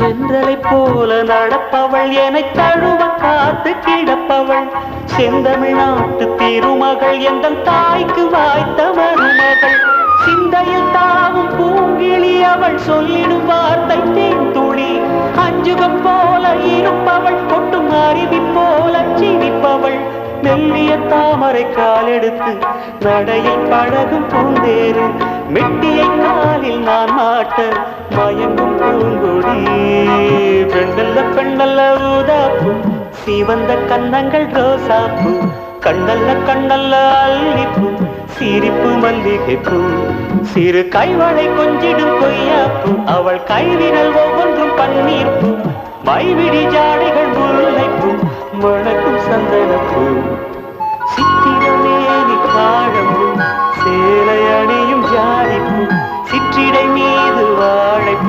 சென்றலை போல நடப்பவள். என தழுவ காத்து கிடப்பவள். செந்தமிழ்நாட்டு திருமகள் எந்த தாய்க்கு வாய்த்த மருமகள். சிந்தையில் தாவும் பூங்கிழி அவள் சொல்லிடும் வார்த்தை தேன்துளி அஞ்சுகம் போல இருப்பவள் கொட்டும் அறிவி போல சிரிப்பவள். மெல்லிய தாமரை காலெடுத்து நடையை பழகும் பூந்தேறு. மெட்டியை காலில் பெண்ணல்ல ஊதாப்பு சிவந்த கன்னங்கள் ரோசாப்பு கண்ணல்ல கண்ணல்ல அல்லிப்பூ சிரிப்பு மல்லிகைப்பூ. சிறு கைவளை கொஞ்சிடும் கொய்யாப்பூ. அவள் கைவிரல் ஒவ்வொன்றும் பன்னீர்ப்பூ. மைவிடி ஜாடைகள் முல்லைப்பூ. மணக்கும் சந்தனப்பூ.